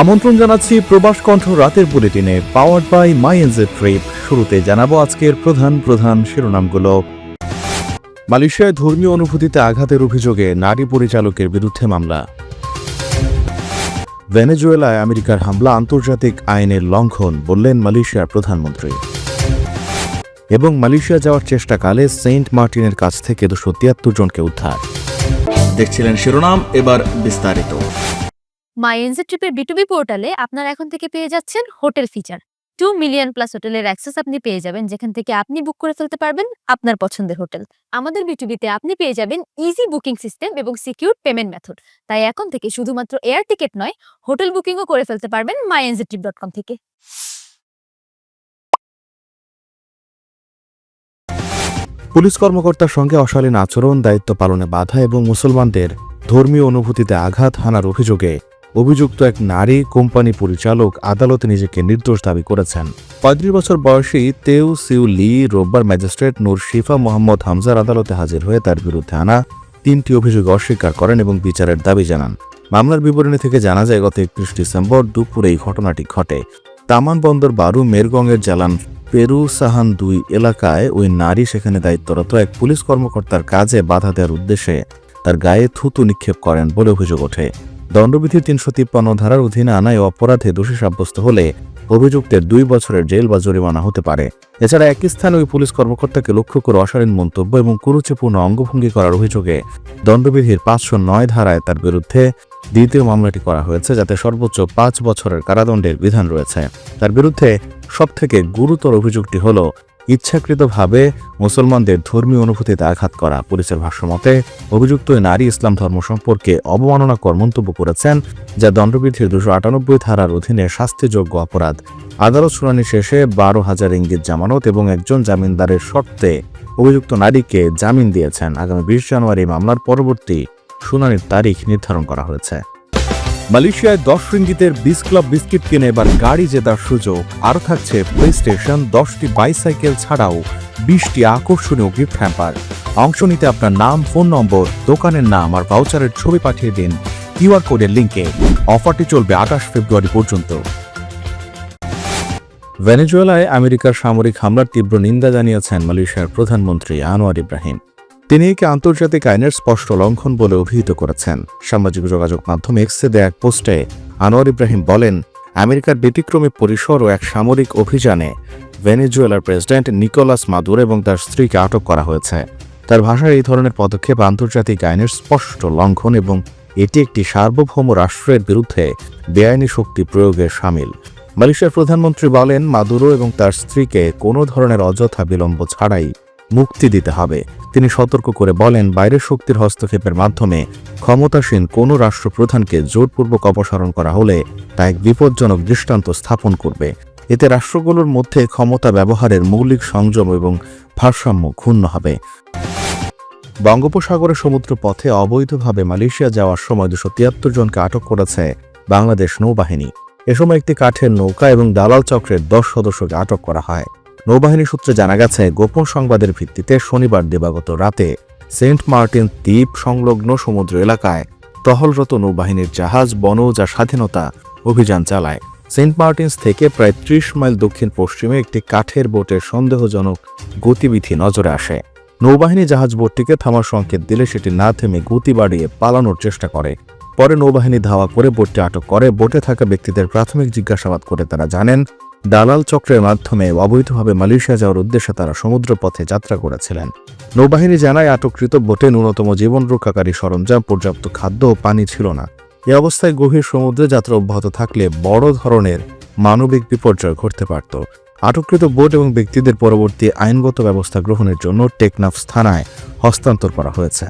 আমন্ত্রণ জানাচ্ছি প্রবাস কণ্ঠ রাতের বুলেটিনে powered by my NJ trip শুরুতে জানাব আজকের প্রধান প্রধান শিরোনামগুলো। মালয়েশিয়ায় ধর্মীয় অনুভূতিতে আঘাতের অভিযোগে নারী পরিচালকের বিরুদ্ধে মামলা। ভেনেজুয়েলায় আমেরিকার হামলা, আন্তর্জাতিক আইনের লঙ্ঘন, বললেন মালয়েশিয়ার প্রধানমন্ত্রী। এবং মালয়েশিয়া যাওয়ার চেষ্টাকালে সেন্ট মার্টিনের কাছ থেকে দুশো তিয়াত্তর জনকে উদ্ধার। দেখছিলেন শিরোনাম, এবার বিস্তারিত। মাই এনজে ট্রিপের বিটুবি পোর্টালে আপনারা এখন থেকে পেয়ে যাচ্ছেন hotel feature. Two million plus হোটেলের অ্যাক্সেস আপনি পেয়ে যাবেন, যেখান থেকে আপনি বুক করে ফেলতে পারবেন আপনার পছন্দের হোটেল। আমাদের বিটুবিতে আপনি পেয়ে যাবেন ইজি বুকিং সিস্টেম এবং সিকিউর পেমেন্ট মেথড তাই এখন থেকে শুধুমাত্র এয়ার টিকিট নয়, হোটেল বুকিংও করে ফেলতে পারবেন my NJ trip dot com থেকে। পুলিশ কর্মকর্তার সঙ্গে অশালীন আচরণ, দায়িত্ব পালনে বাধা এবং মুসলমানদের ধর্মীয় অনুভূতিতে আঘাত হানার অভিযোগে অভিযুক্ত এক নারী কোম্পানি পরিচালক আদালতে নিজেকে নির্দোষ দাবি করেছেন। পঁয়ত্রিশ বছর বয়সী তেউ সিউ লি রোববার ম্যাজিস্ট্রেট নূর শিফা মোহাম্মদ হামজার আদালতে হাজির হয়ে তার বিরুদ্ধে আনা তিনটি অভিযোগ অস্বীকার করেন এবং বিচারের দাবি জানান। মামলার বিবরণী থেকে জানা যায়, গত একত্রিশ ডিসেম্বর দুপুরে এই ঘটনাটি ঘটে। তামান বন্দর বারু মেরগংয়ের জালান পেরু, সাহান দুই এলাকায় ওই নারী সেখানে দায়িত্বরত এক পুলিশ কর্মকর্তার কাজে বাধা দেওয়ার উদ্দেশ্যে তার গায়ে থুতু নিক্ষেপ করেন বলে অভিযোগ ওঠে। দণ্ডবিধির তিনশো তিপ্পান্ন ধারার অধীনে আনায় অপরাধে দোষী সাব্যস্ত হলে অভিযুক্তের দুই বছরের জেল বা জরিমানা হতে পারে। এছাড়া একই স্থানে ওই পুলিশ কর্মকর্তাকে লক্ষ্য করে অশালীন মন্তব্য এবং কুরুচিপূর্ণ অঙ্গভঙ্গি করার অভিযোগে দণ্ডবিধির পাঁচশো নয় ধারায় তার বিরুদ্ধে দ্বিতীয় মামলাটি করা হয়েছে, যাতে সর্বোচ্চ পাঁচ বছরের কারাদণ্ডের বিধান রয়েছে। তার বিরুদ্ধে সবথেকে গুরুতর অভিযোগটি হল ইচ্ছাকৃতভাবে মুসলমানদের ধর্মীয় অনুভূতিতে আঘাত করা পুলিশের ভাষ্যমতে, অভিযুক্ত নারী ইসলাম ধর্ম সম্পর্কে অবমাননাকর মন্তব্য করেছেন, যা দণ্ডবিধির দুশো আটানব্বই ধারার অধীনে শাস্তিযোগ্য অপরাধ। আদালত শুনানি শেষে বারো হাজার ইঙ্গিত জামানত এবং একজন জামিনদারের শর্তে অভিযুক্ত নারীকে জামিন দিয়েছেন। আগামী বিশ জানুয়ারি মামলার পরবর্তী শুনানির তারিখ নির্ধারণ করা হয়েছে। মালয়েশিয়ায় দশ রিঙ্গিতের বিস ক্লাব বিস্কিট কিনে এবার গাড়ি জেতার সুযোগ। আর থাকছে প্লে স্টেশন দশটি বাইসাইকেল ছাড়াও বিশটি আকর্ষণীয় গিফট হ্যাম্পার অংশ নিতে আপনার নাম ফোন নম্বর দোকানের নাম আর ভাউচারের ছবি পাঠিয়ে দিন কিউআর কোডের লিঙ্কে অফারটি চলবে আঠাশ ফেব্রুয়ারি পর্যন্ত। ভেনেজুয়েলায় আমেরিকার সামরিক হামলার তীব্র নিন্দা জানিয়েছেন মালয়েশিয়ার প্রধানমন্ত্রী আনোয়ার ইব্রাহিম। তিনি একে আন্তর্জাতিক আইনের স্পষ্ট লঙ্ঘন বলে অভিহিত করেছেন। সামাজিক যোগাযোগ মাধ্যম এক্সে দেয়া এক পোস্টে আনোয়ার ইব্রাহিম বলেন, আমেরিকার ব্যতিক্রমী পরিসর ও এক সামরিক অভিযানে ভেনেজুয়েলার প্রেসিডেন্ট নিকোলাস মাদুর এবং তার স্ত্রীকে আটক করা হয়েছে। তার ভাষায় এই ধরনের পদক্ষেপ আন্তর্জাতিক আইনের স্পষ্ট লঙ্ঘন এবং এটি একটি সার্বভৌম রাষ্ট্রের বিরুদ্ধে বেআইনি শক্তি প্রয়োগের সামিল। মালয়েশিয়ার প্রধানমন্ত্রী বলেন, মাদুরো এবং তার স্ত্রীকে কোনো ধরনের অযথা বিলম্ব ছাড়াই মুক্তি দিতে হবে। তিনি সতর্ক করে বলেন, বাইরের শক্তির হস্তক্ষেপের মাধ্যমে ক্ষমতাসীন কোনো রাষ্ট্রপ্রধানকে জোরপূর্বক অপসারণ করা হলে তা এক বিপজ্জনক দৃষ্টান্ত স্থাপন করবে। এতে রাষ্ট্রগুলোর মধ্যে ক্ষমতা ব্যবহারের মৌলিক সংযম এবং ভারসাম্য ক্ষুণ্ণ হবে। বঙ্গোপসাগরের সমুদ্র পথে অবৈধভাবে মালয়েশিয়া যাওয়ার সময় দুশো তিয়াত্তর জনকে আটক করেছে বাংলাদেশ নৌবাহিনী। এ সময় একটি কাঠের নৌকা এবং দালাল চক্রের দশ সদস্যকে আটক করা হয়। নৌবাহিনী সূত্রে জানা গেছে, গোপন সংবাদের ভিত্তিতে শনিবার দিবাগত রাতে সেন্ট মার্টিন দ্বীপ সংলগ্ন সমুদ্র এলাকায় টহলরত নৌবাহিনীর জাহাজ, বনৌজা স্বাধীনতা অভিযান চালায়। সেন্ট মার্টিনস থেকে প্রায় ত্রিশ মাইল দক্ষিণ পশ্চিমে একটি কাঠের বোটের সন্দেহজনক গতিবিধি নজরে আসে। নৌবাহিনী জাহাজ বোটটিকে থামার সংকেত দিলে সেটি না থেমে গতি বাড়িয়ে পালানোর চেষ্টা করে। পরে নৌবাহিনী ধাওয়া করে বোটটি আটক করে। বোটে থাকা ব্যক্তিদের প্রাথমিক জিজ্ঞাসাবাদ করে তারা জানেন দালাল চক্রের মাধ্যমে অবৈধভাবে মালয়েশিয়া যাওয়ার উদ্দেশ্যে তারা সমুদ্রপথে যাত্রা করেছিলেন। নৌবাহিনী জানায়, আটককৃত বোটে ন্যূনতম জীবন রক্ষাকারী সরঞ্জাম, পর্যাপ্ত খাদ্য ও পানি ছিল না। এ অবস্থায় গভীর সমুদ্রে যাত্রা অব্যাহত থাকলে বড় ধরনের মানবিক বিপর্যয় ঘটতে পারত। আটককৃত বোট এবং ব্যক্তিদের পরবর্তী আইনগত ব্যবস্থা গ্রহণের জন্য টেকনাফ থানায় হস্তান্তর করা হয়েছে।